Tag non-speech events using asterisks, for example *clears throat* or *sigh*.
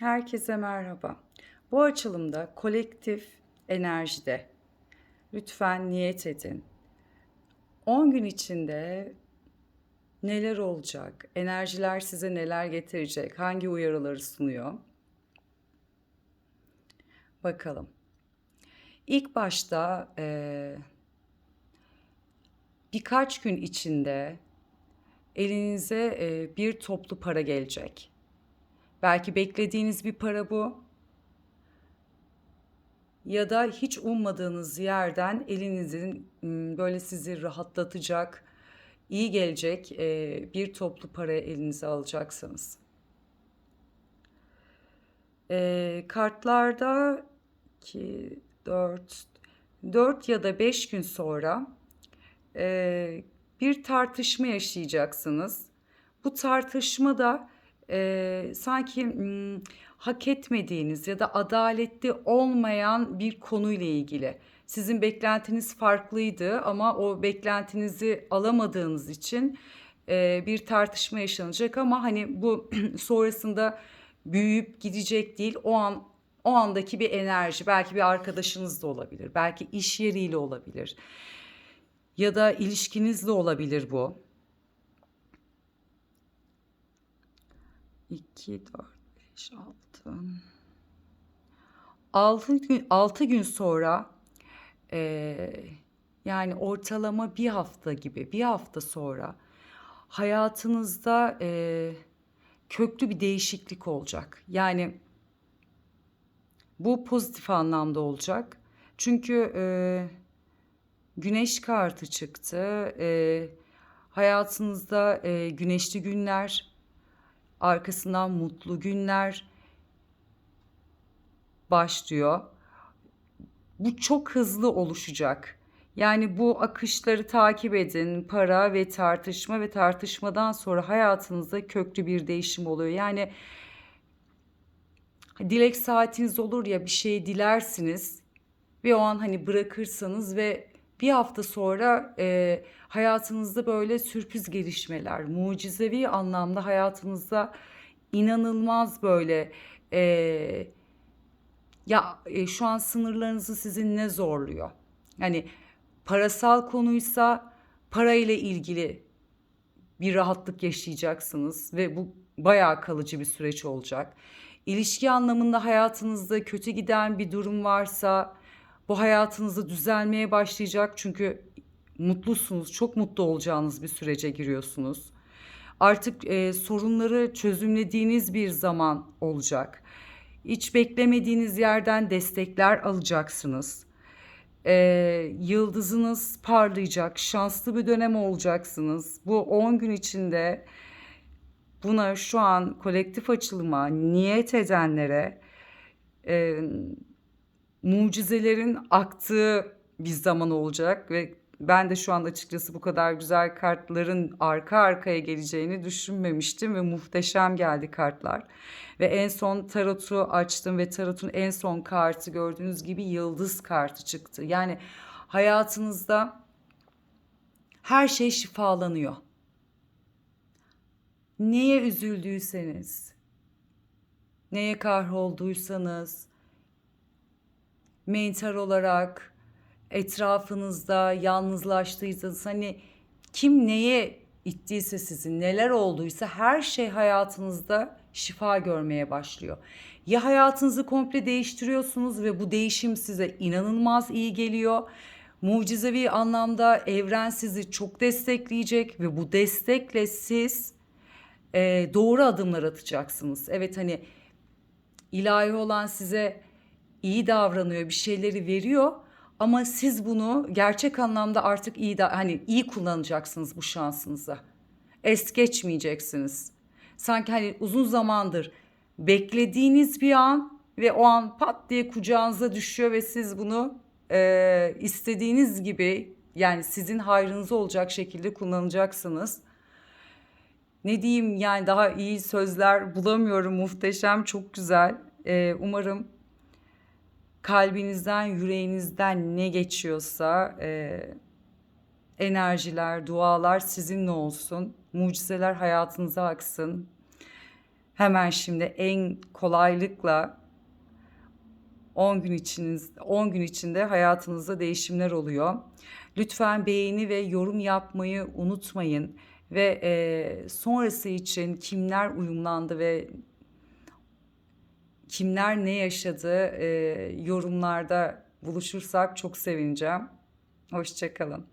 Herkese merhaba. Bu açılımda kolektif enerjide lütfen niyet edin. 10 gün içinde neler olacak? Enerjiler size neler getirecek? Hangi uyarıları sunuyor? Bakalım. İlk başta eee, birkaç gün içinde elinize eee, bir toplu para gelecek. Belki beklediğiniz bir para bu. Ya da hiç ummadığınız yerden elinizin böyle sizi rahatlatacak, iyi gelecek bir toplu para elinize alacaksınız. Kartlarda 2, 4, 4 ya da 5 gün sonra bir tartışma yaşayacaksınız. Bu tartışma da e, sanki mm, hak etmediğiniz ya da adaletli olmayan bir konuyla ilgili. Sizin beklentiniz farklıydı ama o beklentinizi alamadığınız için e, bir tartışma yaşanacak ama hani bu *clears throat* sonrasında büyüyüp gidecek değil. O an o andaki bir enerji belki bir arkadaşınız da olabilir. Belki iş yeriyle olabilir. Ya da ilişkinizle olabilir bu. 2, 4, 5, 6. 6 gün, 6 gün sonra eee, yani ortalama bir hafta gibi bir hafta sonra hayatınızda eee, köklü bir değişiklik olacak. Yani bu pozitif anlamda olacak. Çünkü eee, güneş kartı çıktı. Eee, hayatınızda eee, güneşli günler, arkasından mutlu günler başlıyor. Bu çok hızlı oluşacak. Yani bu akışları takip edin. Para ve tartışma ve tartışmadan sonra hayatınızda köklü bir değişim oluyor. Yani dilek saatiniz olur ya bir şey dilersiniz ve o an hani bırakırsanız ve bir hafta sonra e, hayatınızda böyle sürpriz gelişmeler, mucizevi anlamda hayatınızda inanılmaz böyle e, ya e, şu an sınırlarınızı sizin ne zorluyor? Yani parasal konuysa parayla ilgili bir rahatlık yaşayacaksınız ve bu bayağı kalıcı bir süreç olacak. İlişki anlamında hayatınızda kötü giden bir durum varsa bu hayatınızda düzelmeye başlayacak çünkü mutlusunuz, çok mutlu olacağınız bir sürece giriyorsunuz. Artık e, sorunları çözümlediğiniz bir zaman olacak. Hiç beklemediğiniz yerden destekler alacaksınız. E, yıldızınız parlayacak, şanslı bir dönem olacaksınız. Bu 10 gün içinde buna şu an kolektif açılıma niyet edenlere e, mucizelerin aktığı bir zaman olacak ve ben de şu an açıkçası bu kadar güzel kartların arka arkaya geleceğini düşünmemiştim ve muhteşem geldi kartlar. Ve en son tarotu açtım ve tarotun en son kartı gördüğünüz gibi yıldız kartı çıktı. Yani hayatınızda her şey şifalanıyor. Neye üzüldüyseniz, neye kahrolduysanız, mental olarak etrafınızda yalnızlaştıysanız hani kim neye ittiyse sizin neler olduysa her şey hayatınızda şifa görmeye başlıyor. Ya hayatınızı komple değiştiriyorsunuz ve bu değişim size inanılmaz iyi geliyor. Mucizevi anlamda evren sizi çok destekleyecek ve bu destekle siz e, doğru adımlar atacaksınız. Evet hani ilahi olan size iyi davranıyor, bir şeyleri veriyor ama siz bunu gerçek anlamda artık iyi da hani iyi kullanacaksınız bu şansınızı. Es geçmeyeceksiniz. Sanki hani uzun zamandır beklediğiniz bir an ve o an pat diye kucağınıza düşüyor ve siz bunu e, istediğiniz gibi yani sizin hayrınıza olacak şekilde kullanacaksınız. Ne diyeyim yani daha iyi sözler bulamıyorum. Muhteşem, çok güzel. E, umarım kalbinizden, yüreğinizden ne geçiyorsa e, enerjiler, dualar sizinle olsun. Mucizeler hayatınıza aksın. Hemen şimdi en kolaylıkla 10 gün içiniz 10 gün içinde hayatınızda değişimler oluyor. Lütfen beğeni ve yorum yapmayı unutmayın ve e, sonrası için kimler uyumlandı ve kimler ne yaşadı e, yorumlarda buluşursak çok sevineceğim. Hoşçakalın.